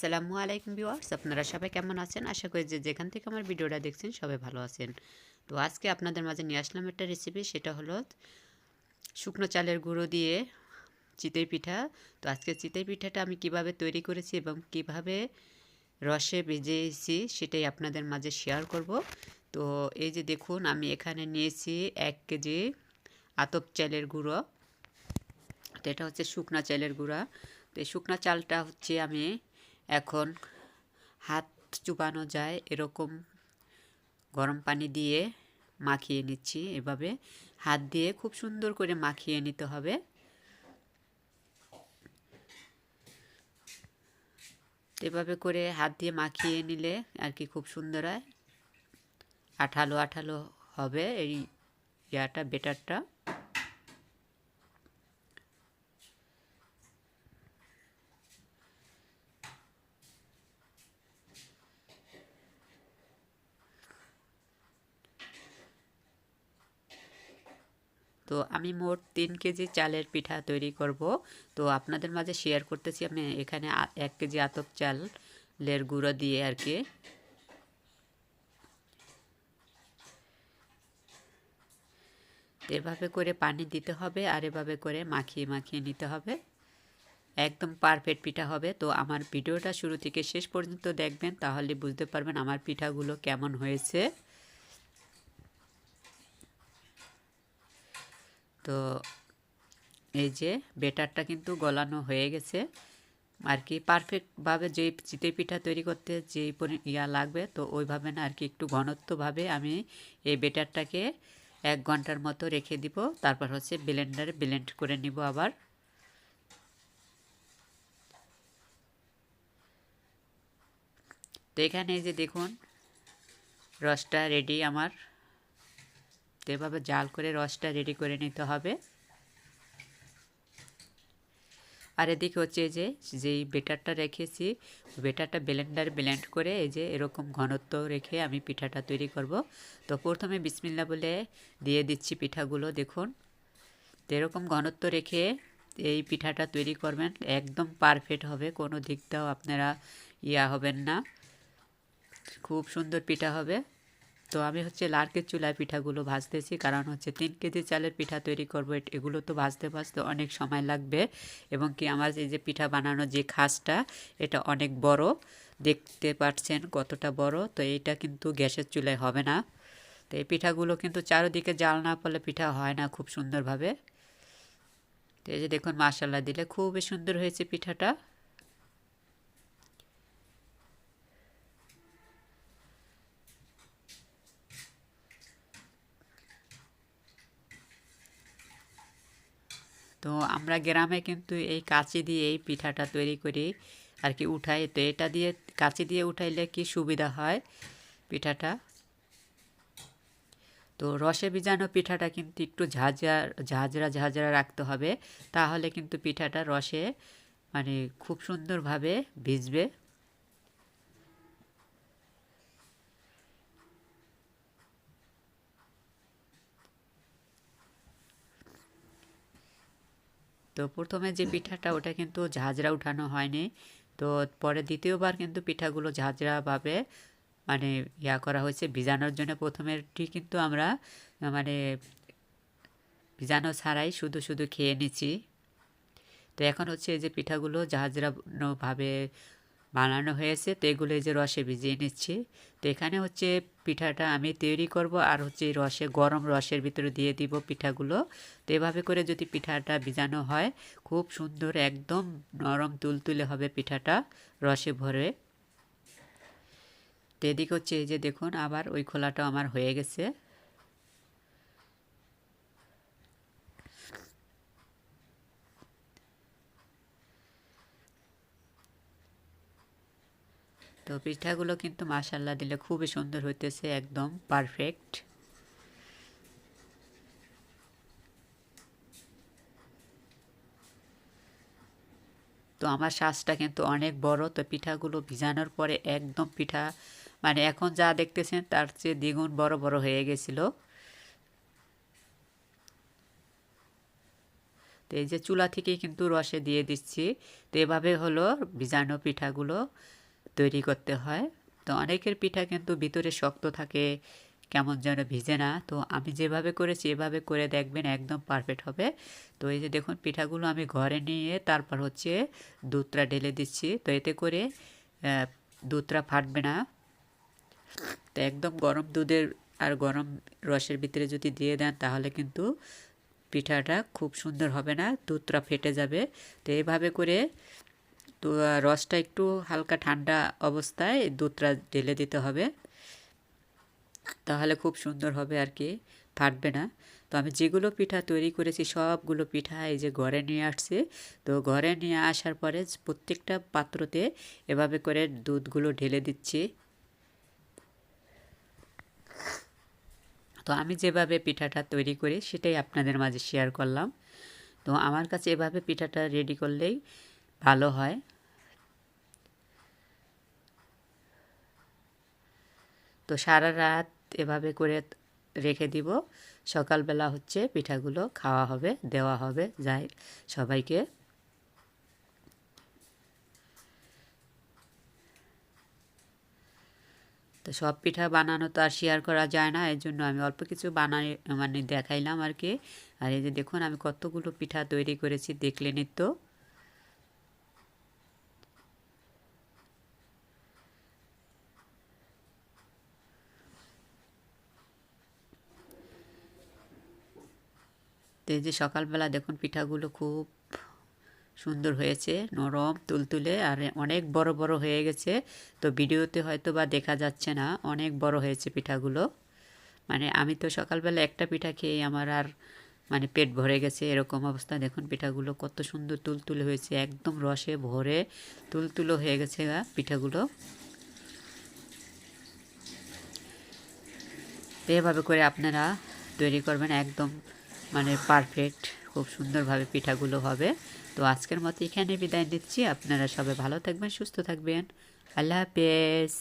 আসসালামু আলাইকুম ভিউয়ার্স, আপনারা সবাই কেমন আছেন? আশা করি যে যেখান থেকে আমার ভিডিওটা দেখছেন সবাই ভালো আছেন। তো আজকে আপনাদের মাঝে নিয়ে আসলাম একটা রেসিপি সেটা হলো শুকনো চালের গুঁড়ো দিয়ে চিতই পিঠা। তো আজকে চিতই পিঠাটা আমি কীভাবে তৈরি করেছি এবং কীভাবে রসে ভেজেছি সেটাই আপনাদের মাঝে শেয়ার করব। তো এই যে দেখুন, আমি এখানে নিয়েছি এক কেজি আতপ চালের গুঁড়ো। তো এটা হচ্ছে শুকনা চালের গুঁড়া। তো এই শুকনা চালটা হচ্ছে আমি এখন হাত চুপানো যায়, এরকম গরম পানি দিয়ে মাখিয়ে নিচ্ছি। এভাবে হাত দিয়ে খুব সুন্দর করে মাখিয়ে নিতে হবে। এভাবে করে হাত দিয়ে মাখিয়ে নিলে আর কি খুব সুন্দর হয়। আঠালো আঠালো হবে, এই ইয়াটা, বেটারটা। তো আমি মোট তিন কেজি চালের পিঠা তৈরি করব। তো আপনাদের মাঝে শেয়ার করতেছি আমি এখানে এক কেজি আতপ চালের গুঁড়ো দিয়ে আর কি। এভাবে করে পানি দিতে হবে আর এভাবে করে মাখিয়ে মাখিয়ে নিতে হবে। একদম পারফেক্ট পিঠা হবে। তো আমার ভিডিওটা শুরু থেকে শেষ পর্যন্ত দেখবেন, তাহলে বুঝতে পারবেন আমার পিঠাগুলো কেমন হয়েছে। তো এই যে বেটারটা কিন্তু গলানো হয়ে গেছে। আর কি পারফেক্টভাবে যে চিতই পিঠা তৈরি করতে যে ইয়া লাগবে, তো ওইভাবে না আর কি একটু ঘনত্বভাবে আমি এই বেটারটাকে এক ঘণ্টার মতো রেখে দিব। তারপর হচ্ছে ব্লেন্ডারে ব্লেন্ড করে নিব আবার। তো এখানে যে দেখুন, রসটা রেডি আমার। এভাবে জাল করে রসটা রেডি করে নিতে হবে। আর এদিকে হচ্ছে যে, যেই বেটারটা রেখেছি, বেটারটা ব্লেন্ডার ব্লেন্ড করে এই যে এরকম ঘনত্ব রেখে আমি পিঠাটা তৈরি করব। তো প্রথমে বিসমিল্লা বলে দিয়ে দিচ্ছি পিঠাগুলো, দেখুন। তো এরকম ঘনত্ব রেখে এই পিঠাটা তৈরি করবেন, একদম পারফেক্ট হবে, কোনো দিকটাও আপনারা ইয়া হবেন না। খুব সুন্দর পিঠা হবে। তো আমি হচ্ছে লার্কের চুলায় পিঠাগুলো ভাজতেছি, কারণ হচ্ছে তিন কেজি চালের পিঠা তৈরি করব এগুলো তো ভাজতে ভাজতে অনেক সময় লাগবে। এবং কি আমার এই যে পিঠা বানানো যে খাসটা, এটা অনেক বড়। দেখতে পাচ্ছেন কতটা বড়, তো এইটা কিন্তু গ্যাসের চুলায় হবে না। তো এই পিঠাগুলো কিন্তু চারোদিকে জাল না পড়লে পিঠা হয় না খুব সুন্দরভাবে। তো এই যে দেখুন মাসাল্লা দিলে খুবই সুন্দর হয়েছে পিঠাটা। তো আমরা গ্রামে কিন্তু এই কাঁচি দিয়ে এই পিঠাটা তৈরি করি আর কি উঠাই। তো এটা দিয়ে, কাঁচি দিয়ে উঠাইলে কি সুবিধা হয় পিঠাটা? তো রসে ভিজানো পিঠাটা কিন্তু একটু ঝাঁঝরা ঝাঁঝরা ঝাঁঝরা রাখতে হবে। তাহলে কিন্তু পিঠাটা রসে মানে খুব সুন্দরভাবে ভিজবে। তো প্রথমে যে পিঠাটা, ওটা কিন্তু ঝাঁঝরা উঠানো হয়নি। তো পরে দ্বিতীয়বার কিন্তু পিঠাগুলো ঝাঁঝরাভাবে মানে ইয়া করা হয়েছে ভিজানোর জন্য। প্রথমেরটি কিন্তু আমরা মানে ভিজানো ছাড়াই শুধু শুধু খেয়ে নিচ্ছি। তো এখন হচ্ছে এই যে পিঠাগুলো ঝাঁঝরাভাবে বানানো হয়েছে, তো এগুলো যে রসে ভিজিয়ে নিচ্ছি। তো এখানে হচ্ছে পিঠাটা আমি তৈরি করব আর হচ্ছে রসে, গরম রসের ভিতরে দিয়ে দিব পিঠাগুলো। তো এভাবে করে যদি পিঠাটা ভিজানো হয়, খুব সুন্দর একদম নরম তুলতুলে হবে পিঠাটা রসে ভরে। তো এদিকে হচ্ছে এই যে দেখুন, আবার ওই খোলাটা আমার হয়ে গেছে। তো পিঠাগুলো কিন্তু মাসাল্লা দিলে খুবই সুন্দর হইতেছে, একদম পারফেক্ট তো আমার শ্বাসটা কিন্তু অনেক বড়, তো পিঠাগুলো ভিজানোর পরে একদম পিঠা মানে এখন যা দেখতেছেন তার চেয়ে দ্বিগুণ বড় বড় হয়ে গেছিল। তো এই যে চুলা থেকেই কিন্তু রসে দিয়ে দিচ্ছি, তো এভাবে হলো ভিজানো পিঠাগুলো। তৈরি করতে হয়। তো অনেকের পিঠা কিন্তু ভিতরে শক্ত থাকে, কেমন যেন ভিজে না। তো আমি যেভাবে করেছি, এভাবে করে দেখবেন একদম পারফেক্ট হবে। তো এই যে দেখুন, পিঠাগুলো আমি ঘরে নিয়ে তারপর হচ্ছে দুধটা ঢেলে দিচ্ছি। তো এতে করে দুধটা ফাটবে না। তো একদম গরম দুধের আর গরম রসের ভিতরে যদি দিয়ে দেন, তাহলে কিন্তু পিঠাটা খুব সুন্দর হবে না, দুধটা ফেটে যাবে। তো এইভাবে করে তো রসটা একটু হালকা ঠান্ডা অবস্থায় দুধটা ঢেলে দিতে হবে। তাহলে খুব সুন্দর হবে আর কি, ফাটবে না। তো আমি যেগুলো পিঠা তৈরি করেছি, সবগুলো পিঠা এই যে ঘরে নিয়ে আসছি। তো ঘরে নিয়ে আসার পরে প্রত্যেকটা পাত্রতে এভাবে করে দুধগুলো ঢেলে দিচ্ছি। তো আমি যেভাবে পিঠাটা তৈরি করি, সেটাই আপনাদের মাঝে শেয়ার করলাম। তো আমার কাছে এভাবে পিঠাটা রেডি করলেই ভালো হয়। তো সারা রাত এভাবে করে রেখে দিব। সকালবেলা হচ্ছে পিঠাগুলো খাওয়া হবে, দেওয়া হবে। যাই, সবাইকে তো সব পিঠা বানানো তো আর শেয়ার করা যায় না, এর জন্য আমি অল্প কিছু বানাই মানে দেখাইলাম আর কি। আর এই যে দেখুন, আমি কতগুলো পিঠা তৈরি করেছি, দেখলেনই তো। তো এই যে সকালবেলা দেখুন পিঠাগুলো খুব সুন্দর হয়েছে, নরম, তুলতুলে, আর অনেক বড় বড় হয়ে গেছে। তো ভিডিওতে হয়তো বা দেখা যাচ্ছে না, অনেক বড় হয়েছে পিঠাগুলো। মানে আমি তো সকালবেলা একটা পিঠা খেয়ে আমার আর মানে পেট ভরে গেছে, এরকম অবস্থা। দেখুন পিঠাগুলো কত সুন্দর তুলতুলে হয়েছে, একদম রসে ভরে তুলতুলো হয়ে গেছে পিঠাগুলো। এভাবে করে আপনারা তৈরি করবেন একদম মানে পারফেক্ট খুব সুন্দরভাবে পিঠাগুলো হবে। তো আজকের মতো এখানে বিদায় দিচ্ছি আপনারা সবাই ভালো থাকবেন, সুস্থ থাকবেন। আল্লাহ হাফেজ।